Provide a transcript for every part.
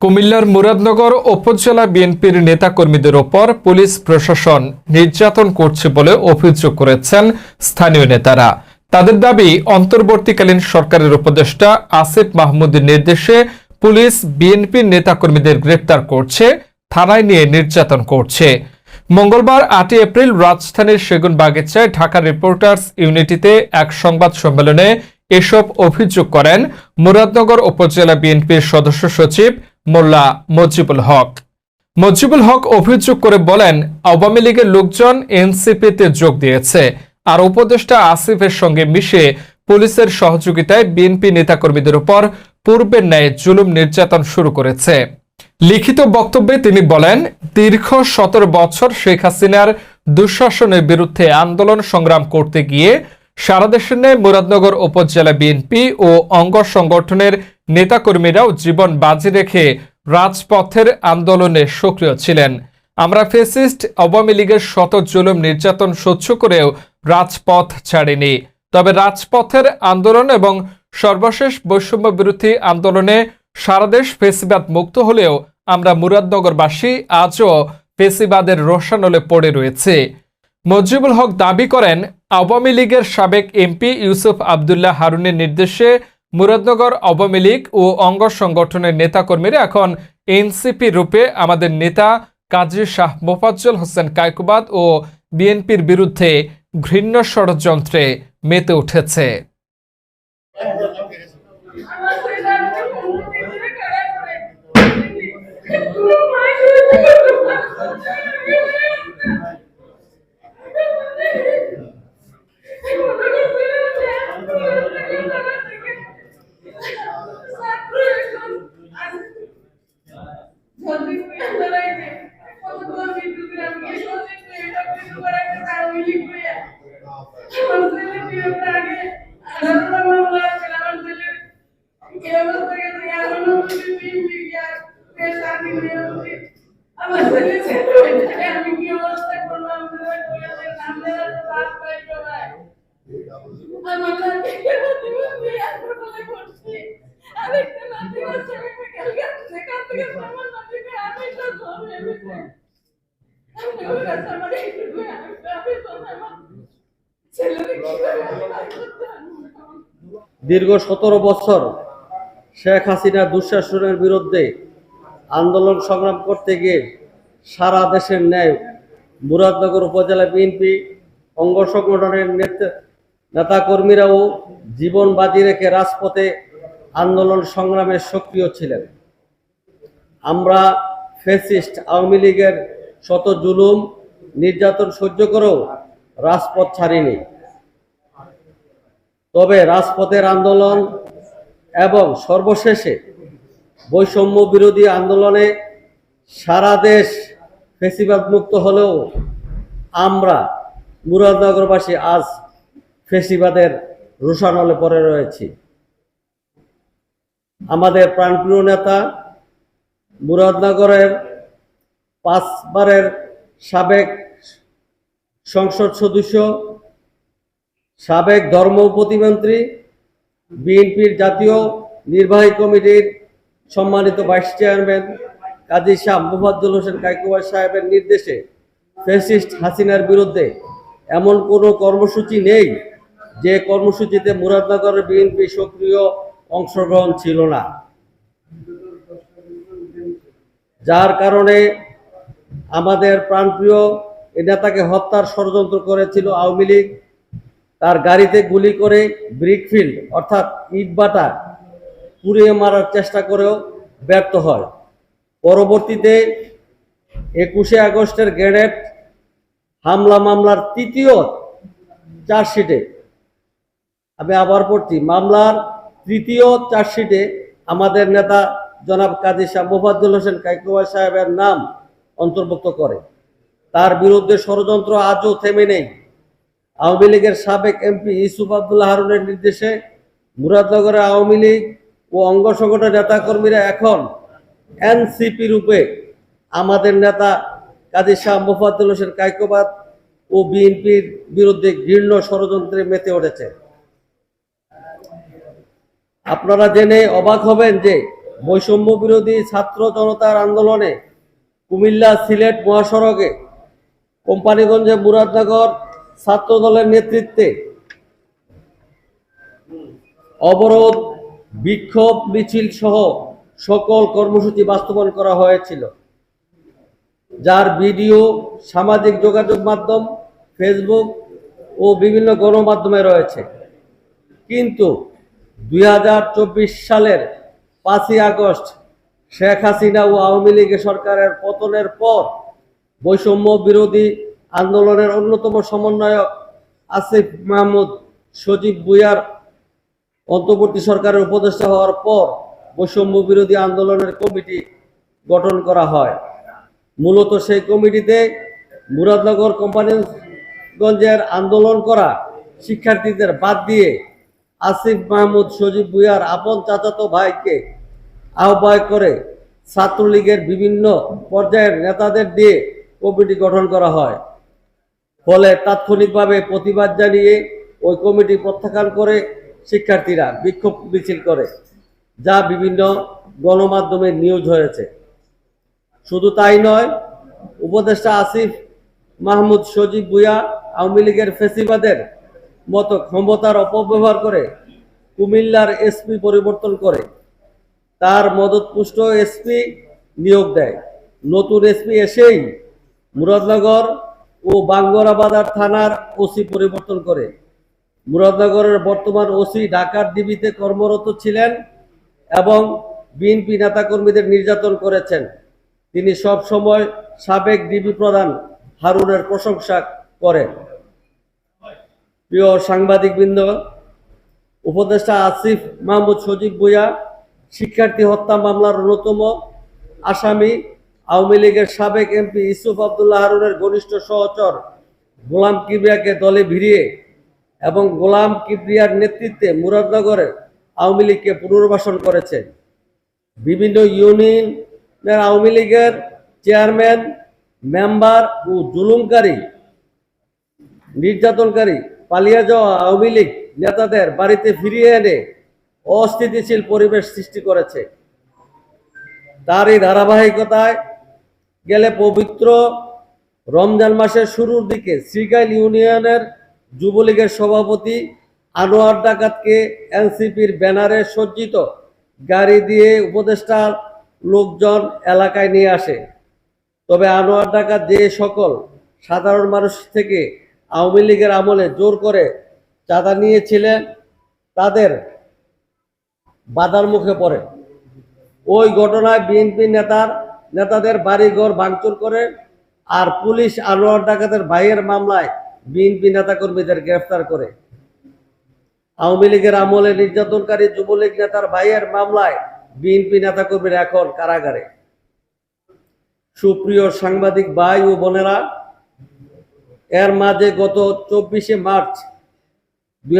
কুমিল্লার মুরাদনগর উপজেলা বিএনপির নেতাকর্মীদের ওপর পুলিশ প্রশাসন নির্যাতন করছে বলে অভিযোগ করেছেন স্থানীয় নেতারা। তাদের দাবি, অন্তর্বর্তীকালীন সরকারের উপদেষ্টা আসিফ মাহমুদের নির্দেশে পুলিশ বিএনপির নেতাকর্মীদের গ্রেপ্তার করছে, থানায় নিয়ে নির্যাতন করছে। মঙ্গলবার আটই এপ্রিল রাজধানীর সেগুন বাগিচায় ঢাকা রিপোর্টার্স ইউনিটিতে এক সংবাদ সম্মেলনে এসব অভিযোগ করেন মুরাদনগর উপজেলা বিএনপির সদস্য সচিব মোল্লা মজিবুল হক। মজিবুল হক অভিযোগ করে বলেন, আওয়ামী লীগের লোকজন এনসিপিতে যোগ দিয়েছে আর উপদেষ্টা আসিফের সঙ্গে মিশে পুলিশের সহযোগিতায় বিএনপি নেতাকর্মীদের উপর পূর্বের ন্যায় জুলুম নির্যাতন শুরু করেছে। লিখিত বক্তব্যে তিনি বলেন, দীর্ঘ সতেরো বছর শেখ হাসিনার দুঃশাসনের বিরুদ্ধে আন্দোলন সংগ্রাম করতে গিয়ে সারা দেশের ন্যায় মুরাদনগর উপজেলা বিএনপি ও অঙ্গ সংগঠনের নেতাকর্মীরাও জীবন বাজি রেখে রাজপথের আন্দোলনে সক্রিয় ছিলেন। আমরা ফেসিস্ট, আওয়ামী লীগের শত জুলুম নির্যাতন সহ্য করেও রাজপথ ছাড়েনি। তবে রাজপথের আন্দোলন এবং সর্বশেষ বৈষম্য বিরোধী আন্দোলনে সারাদেশ ফেসিবাদ মুক্ত হলেও আমরা মুরাদনগরবাসী আজও ফেসিবাদের রোশানলে পড়ে রয়েছে। মজিবুল হক দাবি করেন, আওয়ামী লীগের সাবেক এমপি ইউসুফ আবদুল্লাহ হারুনের নির্দেশে মুরাদনগর আওয়ামী লীগ ও অঙ্গ সংগঠনের নেতাকর্মীরা এখন এনসিপি রূপে আমাদের নেতা কাজী শাহ মোফাজ্জল হোসেন কায়কুবাদ ও বিএনপির বিরুদ্ধে ঘৃণ্য ষড়যন্ত্রে মেতে উঠেছে। দীর্ঘ সতেরো বছর শেখ হাসিনার দুঃশাসনের বিরুদ্ধে আন্দোলন সংগ্রাম করতে গিয়ে সারা দেশের ন্যায় মুরাদনগর উপজেলা বিএনপি অঙ্গ সংগঠনের নেতা নেতাকর্মীরাও জীবন বাজি রেখে রাজপথে আন্দোলন সংগ্রামে সক্রিয় ছিলেন। আমরা ফেসিস্ট আওয়ামী লীগের শত জুলুম, নির্যাতন সহ্য করেও রাজপথ ছাড়িনি। তবে রাজপথের আন্দোলন এবং সর্বশেষে বৈষম্য বিরোধী আন্দোলনে সারা দেশ ফেসিবাদ মুক্ত হলেও আমরা মুরাদনগরবাসী আজ ফেসিবাদের রোষানলে পড়ে রয়েছি। আমাদের প্রাণপ্রিয় নেতা মুরাদনগরের পাঁচবারের সাবেক সংসদ সদস্য, সাবেক ধর্ম প্রতিমন্ত্রী বিএনপির জাতীয় নির্বাহী কমিটির সম্মানিত ভাইস চেয়ারম্যান কাজী শাহ মুফাজ্জল হোসেন কাইকুয়া সাহেবের নির্দেশে ফ্যাসিস্ট হাসিনার বিরুদ্ধে এমন কোনো কর্মসূচি নেই যে কর্মসূচিতে মুরাদনগরের বিএনপি সক্রিয় অংশগ্রহণ ছিল না। যার কারণে আমাদের প্রাণপ্রিয় এ নেতাকে হত্যার ষড়যন্ত্র করেছিল আওয়ামী লীগ। তার গাড়িতে গুলি করে ব্রিকফিল্ড অর্থাৎ ইটবাটা পুড়িয়ে মারার চেষ্টা করেও ব্যর্থ হয়। পরবর্তীতে একুশে আগস্টের গ্রেনেড হামলা মামলার তৃতীয় চার্জশিটে। আমি আবার পড়ছি, মামলার তৃতীয় চার্জশিটে আমাদের নেতা জনাব কাজী শাহ মোফাজ্জল হোসেন কাইকুয়া সাহেবের নাম অন্তর্ভুক্ত করে। তার বিরুদ্ধে ষড়যন্ত্র আজও থেমে নেই। আওয়ামী লীগের সাবেক এমপি ইউসুফ আবদুল্লাহ হারুনের নির্দেশে মুরাদনগরের আওয়ামী লীগ ও অঙ্গ সংগঠনের নেতাকর্মীরা এখন এনসিপি রূপে আমাদের নেতা কাজী শাহ মোফাদ্দুল হোসেন কাইকোবাদ ও বিএনপির বিরুদ্ধে ঘৃণ্য ষড়যন্ত্রে মেতে উঠেছে। আপনারা জেনে অবাক হবেন যে বৈষম্য বিরোধী ছাত্র জনতার আন্দোলনে কুমিল্লা সিলেট মহাসড়কে কোম্পানিগঞ্জে মুরাদনগর ছাত্র দলের নেতৃত্বে অবরোধ, বিক্ষোভ, মিছিল সহ সকল কর্মসূচি বাস্তবায়ন করা হয়েছিল, যার ভিডিও, সামাজিক যোগাযোগ মাধ্যম, ফেসবুক ও বিভিন্ন গণমাধ্যমে রয়েছে। কিন্তু দুই হাজার চব্বিশ সালের পাঁচই আগস্ট শেখ হাসিনা ও আওয়ামী লীগ সরকারের পতনের পর বৈষম্য বিরোধী আন্দোলনের অন্যতম সমন্বয়ক আসিফ মাহমুদ সজীব বুয়ার অন্তর্বর্তী সরকারের উপদেষ্টা হওয়ার পর বৈষম্য বিরোধী আন্দোলনের কমিটি গঠন করা হয়। মূলত সেই কমিটিতে মুরাদনগর কোম্পানিগঞ্জের আন্দোলন করা শিক্ষার্থীদের বাদ দিয়ে আসিফ মাহমুদ, সজীব ভুইয়ার আপন চাচাতো ভাইকে আহ্বায়ক করে ছাত্রলীগের বিভিন্ন পর্যায়ের নেতাদের দিয়ে কমিটি গঠন করা হয়। ফলে তাৎক্ষণিকভাবে প্রতিবাদ জানিয়ে ওই কমিটি প্রত্যাখ্যান করে শিক্ষার্থীরা বিক্ষোভ মিছিল করে। যা বিভিন্ন গণমাধ্যমে নিউজ হয়েছে। শুধু তাই নয়, উপদেষ্টা আসিফ মাহমুদ সজীব ভুইয়া আওয়ামী লীগের ফেসিবাদের মতো ক্ষমতার অপব্যবহার করে কুমিল্লার এসপি পরিবর্তন করে, তার মদতপুষ্ট এসপি নিয়োগ দেয়। নতুন এসপি এসেই মুরাদনগর ও বাঙ্গরাবাজার থানার ওসি পরিবর্তন করে। মুরাদনগরের বর্তমান ওসি ঢাকার ডিবিতে কর্মরত ছিলেন এবং বিএনপি নেতাকর্মীদের নির্যাতন করেছেন। তিনি সব সময় সাবেক ডিবি প্রধান হারুনের প্রশংসা করেন। প্রিয় সাংবাদিকবৃন্দ, উপদেষ্টা আসিফ মাহমুদ সজীব ভুইয়া, শিক্ষার্থী হত্যা মামলার অন্যতম আসামি, আওয়ামী লীগের সাবেক এমপি ইসুফ আবদুল্লাহ হারুনের ঘনিষ্ঠ সহচর গোলাম কিবরিয়াকে দলে ভিড়িয়ে এবং গোলাম কিবরিয়ার নেতৃত্বে মুরাদনগরে আওয়ামী লীগকে পুনর্বাসন করেছে। বিভিন্ন ইউনিয়নের আওয়ামী লীগের চেয়ারম্যান, মেম্বার ও জুলুমকারী, নির্যাতনকারী পালিয়ে যাওয়া আওয়ামী লীগ নেতাদের বাড়িতে ফিরিয়ে এনে অস্থিতিশীল পরিবেশ সৃষ্টি করেছে। তার এই ধারাবাহিকতায় গেলে পবিত্র রমজান মাসের শুরুর দিকে শ্রীগাইল ইউনিয়নের যুবলীগের সভাপতি আনোয়ার ডাকাতকে এনসিপির ব্যানারে সজ্জিত গাড়ি দিয়ে উপদেষ্টার লোকজন এলাকায় নিয়ে আসে। তবে আনোয়ার ডাকাত যে সকল সাধারণ মানুষ থেকে আওয়ামী লীগের আমলে জোর করে চাঁদা নিয়েছিলেন, তাদের বাধার মুখে পড়ে। ওই ঘটনায় বিএনপি নেতার, নেতাদের বাড়িঘর ভাঙচুর করে আর পুলিশ আনোয়ার ডাকাতের ভাইয়ের মামলায় বিএনপি নেতাকর্মীদের গ্রেফতার করে। আওয়ামী লীগের আমলে নির্যাতনকারী যুবলীগ নেতার ভাইয়ের মামলায় বিএনপি নেতাকর্মীরা এখন কারাগারে। সুপ্রিয় সাংবাদিক ভাই ও বোনেরা, এর মাঝে গত চব্বিশে মার্চ দুই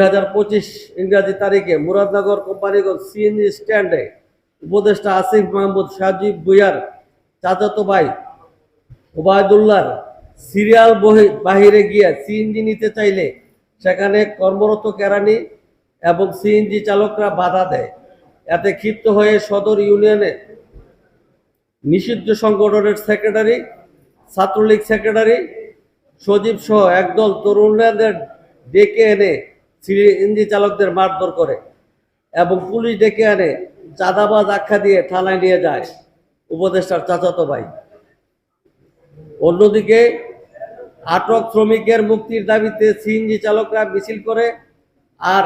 ইংরাজি তারিখে মুরাদনগর কোম্পানিগঞ্জ সিএনজি স্ট্যান্ডে উপদেষ্টা আসিফ মাহমুদ সাজিব ভুইয়ার চাচাতো ভাই ওবায়দুল্লার সিরিয়াল বহি বাহিরে গিয়ে সিএনজি নিতে চাইলে সেখানে কর্মরত কেরানি এবং সিএনজি চালকরা বাধা দেয়। এতে ক্ষিপ্ত হয়ে সদর ইউনিয়নে নিষিদ্ধ সংগঠনের সেক্রেটারি, ছাত্রলীগ সেক্রেটারি, সজীব সহ একদল তরুণদের ডেকে এনে সিএনজি চালকদের মারধর করে এবং পুলিশ ডেকে আনে, চাঁদাবাজ আখ্যা দিয়ে থানায় নিয়ে যায় উপদেষ্টার চাচাতো ভাই। অন্যদিকে আটক শ্রমিকের মুক্তির দাবিতে সিএনজি চালকরা মিছিল করে আর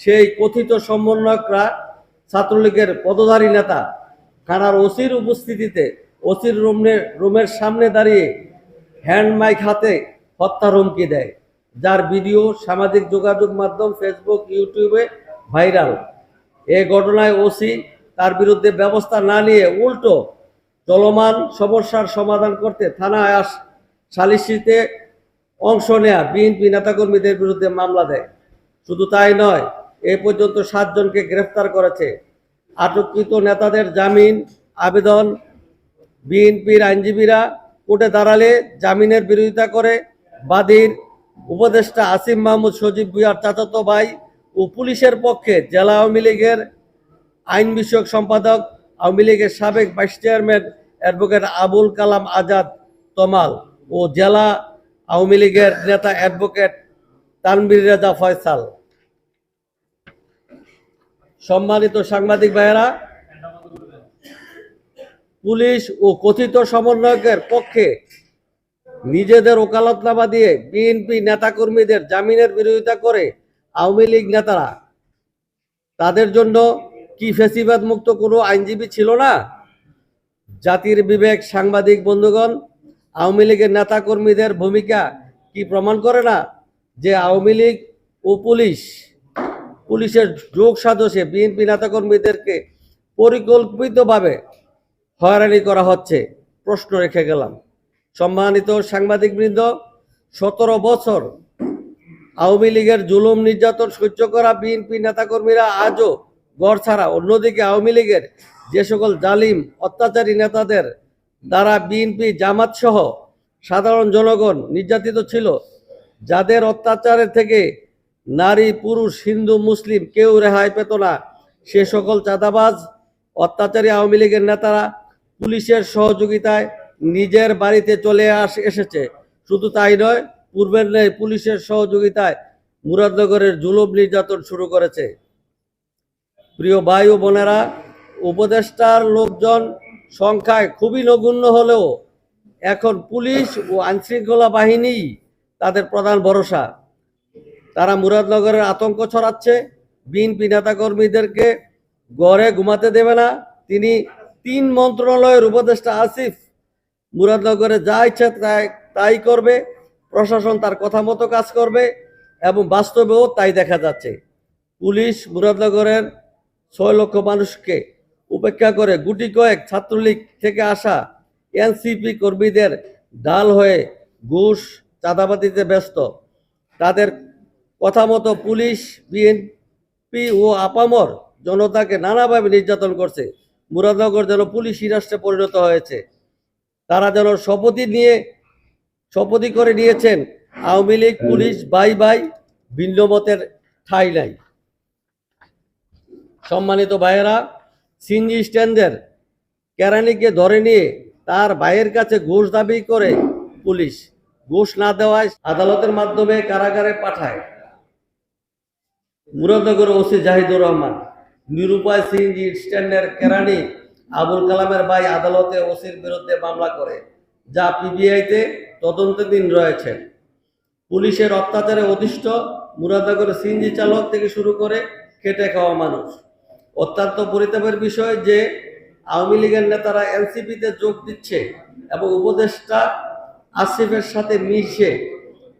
সেই কথিত সমন্বয়করা ছাত্রলীগের পদধারী নেতা থানার ওসির উপস্থিতিতে ওসির রুমের রুমের সামনে দাঁড়িয়ে হ্যান্ড মাইক হাতে হত্যার হুমকি দেয়, যার ভিডিও সামাজিক যোগাযোগ মাধ্যম ফেসবুক, ইউটিউবে ভাইরাল। এ ঘটনায় ওসি তার বিরুদ্ধে ব্যবস্থা না নিয়ে উল্টো চলমান সমস্যার সমাধান করতে থানায় আস সালিসিতে অংশ নেয়া বিএনপি নেতাকর্মীদের বিরুদ্ধে মামলা দেয়। শুধু তাই নয় এ পর্যন্ত সাতজনকে গ্রেফতার করেছে। আটককৃত নেতাদের জামিন, আবেদন, বিএনপির আইনজীবীরা কোর্টে দাঁড়ালে জামিনের বিরোধিতা করে। বাদীর উপদেষ্টা আসিম মাহমুদ, সজীব ভুইয়ার চাচাতো ভাই ও পুলিশের পক্ষে জেলা আওয়ামী লীগের আইন বিষয়ক সম্পাদক, আওয়ামী লীগের সাবেক vice chairman advocate Abul Kalam Azad Tamal ও জেলা আওয়ামী লীগের নেতা অ্যাডভোকেট তানবির রেজা ফয়সাল। সম্মানিত সাংবাদিক ভাইয়েরা, পুলিশ ও কথিত সমন্বয়কের পক্ষে নিজেদের ওকালতনামা দিয়ে বিএনপি নেতাকর্মীদের জামিনের বিরোধিতা করে আওয়ামী লীগ নেতারা, তাদের জন্য কি ফেসিবাদ মুক্ত কোনো আইনজীবী ছিল না? জাতির বিবেক সাংবাদিক বন্ধুগণ, আওয়ামী লীগের নেতাকর্মীদের ভূমিকা কি প্রমাণ করে না যে আওয়ামী লীগ ও পুলিশ পুলিশের যোগ সাজসে বিএনপি নেতাকর্মীদেরকে পরিকল্পিতভাবে হয়রানি করা হচ্ছে, প্রশ্ন রেখে গেলাম। সম্মানিত সাংবাদিকবৃন্দ, সতেরো বছর আওয়ামী লীগের জুলুম নির্যাতন সহ্য করা বিএনপি নেতাকর্মীরা আজও গড় ছাড়া অন্যদিকে আওয়ামী লীগের যে সকল জালিম, অত্যাচারী নেতাদের দ্বারা বিএনপি জামাত সহ সাধারণ জনগণ নির্যাতিত ছিল, যাদের অত্যাচারের থেকে নারী, পুরুষ, হিন্দু, মুসলিম কেউ রেহাই পেত না। সে সকল চাঁদাবাজ, অত্যাচারী আওয়ামী লীগের নেতারা পুলিশের সহযোগিতায় নিজের বাড়িতে চলে আস এসেছে। শুধু তাই নয়, পূর্বের নেই পুলিশের সহযোগিতায় মুরাদনগরের জুলুম নির্যাতন শুরু করেছে। প্রিয় ভাই ও বোনেরা, উপদেষ্টার লোকজন সংখ্যায় খুবই নগণ্য হলেও এখন পুলিশ ও আইনশৃঙ্খলা বাহিনী তাদের প্রধান ভরসা। তারা মুরাদনগরের আতঙ্ক ছড়াচ্ছে। বিএনপি নেতাকর্মীদেরকে গড়ে ঘুমাতে দেবে না। তিনি তিন মন্ত্রণালয়ের উপদেষ্টা আসিফ মুরাদনগরে যা ইচ্ছে তাই তাই করবে। প্রশাসন তার কথা মতো কাজ করবে এবং বাস্তবেও তাই দেখা যাচ্ছে। পুলিশ মুরাদনগরের ছয় লক্ষ মানুষকে উপেক্ষা করে গুটি কয়েক ছাত্রলীগ থেকে আসা এনসিপি কর্মীদের ডাল হয়ে ঘুষ চাঁদাবাদিতে ব্যস্ত। তাদের কথা মতো পুলিশ, বিএনপি ও আপামর জনতাকে নানাভাবে নির্যাতন করছে। মুরাদনগর যেন পুলিশি রাষ্ট্রে পরিণত হয়েছে। তারা যেন শপথই নিয়ে, শপথই করে নিয়েছেন, Awami League, police bye bye ভিন্ন মতের ঠাঁই নাই। সম্মানিত ভাইয়েরা সিনজি স্ট্যান্ডের কেরানিকে ধরে নিয়ে তার ভাইয়ের কাছে ঘুষ দাবি করে পুলিশ। ঘুষ না দেওয়ায় আদালতের মাধ্যমে কারাগারে পাঠায়। মুরাদনগর ওসি জাহিদুর রহমান, নিরুপায় সিএনজি স্ট্যান্ডের কেরানি আবুল কালামের ভাই আদালতে ওসির বিরুদ্ধে মামলা করে, যা পিবিআইতে তদন্তাধীন রয়েছেন পুলিশের অত্যাচারে অধিষ্ঠ মুরাদনগর সিএনজি চালক থেকে শুরু করে খেটে খাওয়া মানুষ। অত্যন্ত পরিতাপের বিষয় যে, আওয়ামী লীগের নেতারা এনসিপিতে যোগ দিচ্ছে এবং উপদেষ্টা আসিফের সাথে মিশে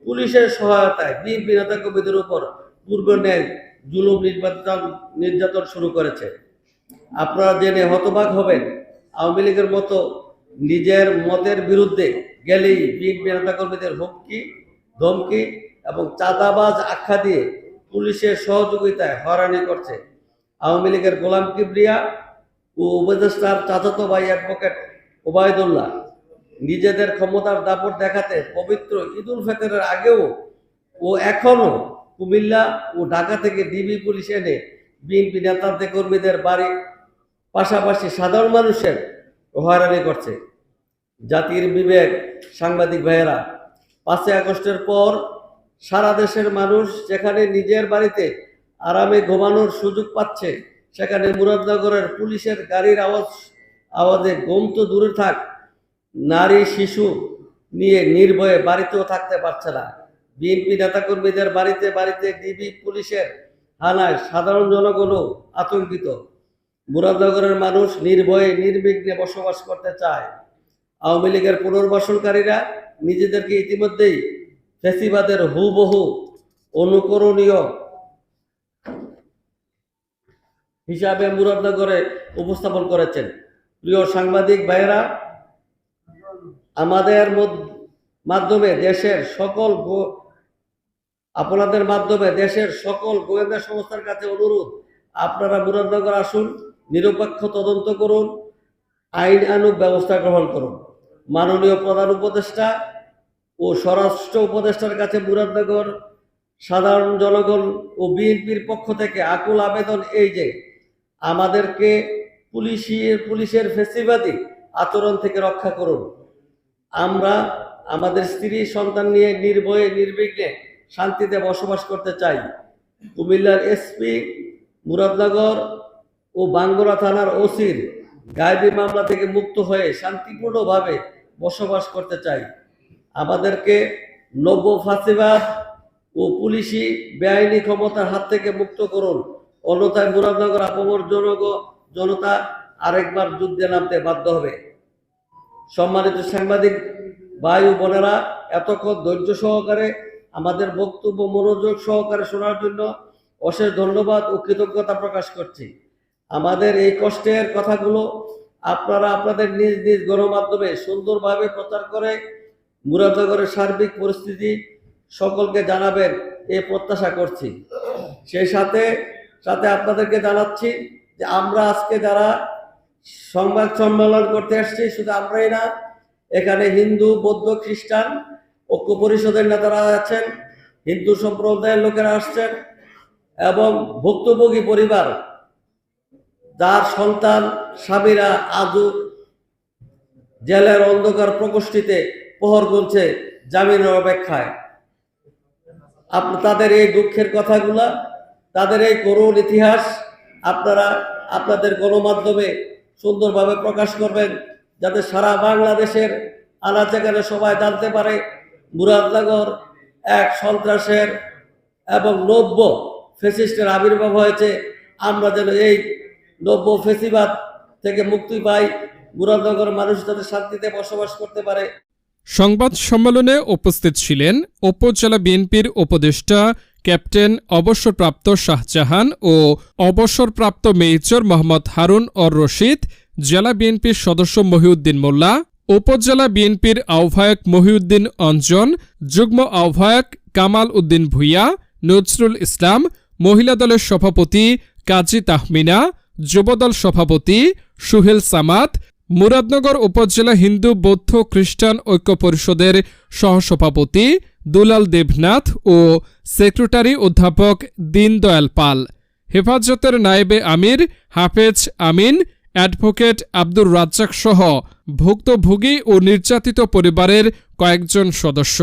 পুলিশের সহায়তায় বিএনপি নেতাকর্মীদের উপর পূর্ব ন্যায় জুলুম নির্যাতন নির্যাতন শুরু করেছে। আপনারা জেনে হতবাক হবেন, আওয়ামী লীগের মতো নিজের মতের বিরুদ্ধে গেলেই বিএনপি নেতাকর্মীদের হুমকি, ধমকি এবং চাঁদাবাজ আখ্যা দিয়ে পুলিশের সহযোগিতায় হয়রানি করছে আওয়ামী লীগের গোলাম কিবরিয়া ও উপদেষ্টার চাচাতো ভাই অ্যাডভোকেট ওবায়দুল্লাহ। নিজেদের ক্ষমতার দাপট দেখাতে পবিত্র ঈদুল ফিতরের আগেও ও এখনও কুমিল্লা ও ঢাকা থেকে ডিবি পুলিশ এনে বিএনপি নেতাদের কর্মীদের বাড়ি। পাশাপাশি সাধারণ মানুষের হয়রানি করছে। জাতির বিবেক, সাংবাদিক ভাইয়েরা, পাঁচই আগস্টের পর সারা দেশের মানুষ যেখানে নিজের বাড়িতে আরামে ঘুমানোর সুযোগ পাচ্ছে, সেখানে মুরাদনগরের পুলিশের গাড়ির আওয়াজ, আওয়াজে গম তো দূরে থাক, নারী, শিশু নিয়ে নির্ভয়ে বাড়িতেও থাকতে পারছে না। বিএনপি নেতাকর্মীদের বাড়িতে বাড়িতে ডিবি পুলিশের হানায় সাধারণ জনগণও আতঙ্কিত। মুরাদনগরের মানুষ নির্ভয়ে, নির্বিঘ্নে বসবাস করতে চায়। আওয়ামী লীগের পুনর্বাসনকারীরা নিজেদেরকে ইতিমধ্যেই ফেসিবাদের হুবহু অনুকরণীয় হিসাবে মুরাদনগরে উপস্থাপন করেছেন। প্রিয় সাংবাদিক ভাইয়েরা, আমাদের মধ্য- মাধ্যমে দেশের সকল আপনাদের মাধ্যমে দেশের সকল গোয়েন্দা সংস্থার কাছে অনুরোধ, আপনারা মুরাদনগর আসুন, নিরপেক্ষ তদন্ত করুন, আইন আনুক, ব্যবস্থা গ্রহণ করুন। মাননীয় প্রধান উপদেষ্টা ও স্বরাষ্ট্র উপদেষ্টার কাছে মুরাদনগর সাধারণ জনগণ ও বিএনপির পক্ষ থেকে আকুল আবেদন এই যে, আমাদেরকে পুলিশের পুলিশের ফেসিবাদী আচরণ থেকে রক্ষা করুন। আমরা আমাদের স্ত্রী সন্তান নিয়ে নির্ভয়ে, নির্বিঘ্নে শান্তিতে বসবাস করতে চাই। কুমিল্লার এসপি মুরাদনগর ও বাঙ্গুরা থানার ওসির গায়েবী মামলা থেকে মুক্ত হয়ে শান্তিপূর্ণভাবে বসবাস করতে চাই। আমাদেরকে নব্য ফাঁসিবাদ ও পুলিশি বেআইনি ক্ষমতার হাত থেকে মুক্ত করুন। অন্যথায় মুরাদনগর আপমর জনগ জনতা আরেকবার যুদ্ধে নামতে বাধ্য হবে। সম্মানিত সাংবাদিক ও বোনেরা, এতক্ষণ ধৈর্য সহকারে আমাদের বক্তব্য, মনোযোগ সহকারে শোনার জন্য অশেষ ধন্যবাদ ও কৃতজ্ঞতা প্রকাশ করছি। আমাদের এই কষ্টের কথাগুলো আপনারা আপনাদের নিজ নিজ গণমাধ্যমে সুন্দরভাবে প্রচার করে মুরাদনগরের সার্বিক পরিস্থিতি সকলকে জানাবেন এ প্রত্যাশা করছি। সেই সাথে সাথে আপনাদেরকে জানাচ্ছি যে আমরা আজকে যারা সংবাদ সম্মেলন করতে আসছি শুধু আমরাই না, এখানে হিন্দু, বৌদ্ধ, খ্রিস্টান ঐক্য পরিষদের নেতারা আছেন, হিন্দু সম্প্রদায়ের লোকেরা আসছেন, এবং ভুক্তভোগী পরিবার, যার সন্তান, স্বামীরা আজও জেলের অন্ধকার প্রকোষ্ঠীতে প্রহর গুনছে জামিনের অপেক্ষায়। আপ, তাদের এই দুঃখের কথাগুলা, তাদের এই করুণ ইতিহাস আপনারা, আপনাদের গণমাধ্যমে সুন্দরভাবে প্রকাশ করবেন, যাতে সারা বাংলাদেশের আনাচেখানে সবাই জানতে পারে মুরাদনগর এক সন্ত্রাসের এবং নব্য ফেসিস্টের আবির্ভাব হয়েছে। আমরা যেন এই নব্য ফেসিবাদ থেকে মুক্তি পাই, মুরাদনগর মানুষ যাতে শান্তিতে বসবাস করতে পারে। সংবাদ সম্মেলনে উপস্থিত ছিলেন উপজেলা বিএনপির উপদেষ্টা ক্যাপ্টেন অবসরপ্রাপ্ত শাহজাহান ও অবসরপ্রাপ্ত মেজর মোহাম্মদ হারুন অর রশিদ, জেলা বিএনপির সদস্য মহিউদ্দিন মোল্লা উপজেলা বিএনপির আহ্বায়ক মহিউদ্দিন অঞ্জন, যুগ্ম আহ্বায়ক কামাল উদ্দিন ভুইয়া, নজরুল ইসলাম, মহিলা দলের সভাপতি কাজী তাহমিনা, যুবদল সভাপতি সুহেল সামাত, মুরাদনগর উপজেলা হিন্দু বৌদ্ধ খ্রিস্টান ঐক্য পরিষদের সহসভাপতি দুলাল দেবনাথ ও সেক্রেটারি অধ্যাপক দীনদয়াল পাল। হেফাজতের নায়েবে আমির হাফেজ আমিন অ্যাডভোকেট আব্দুর রাজ্জাক সহ ভুক্তভোগী ও নির্যাতিত পরিবারের কয়েকজন সদস্য।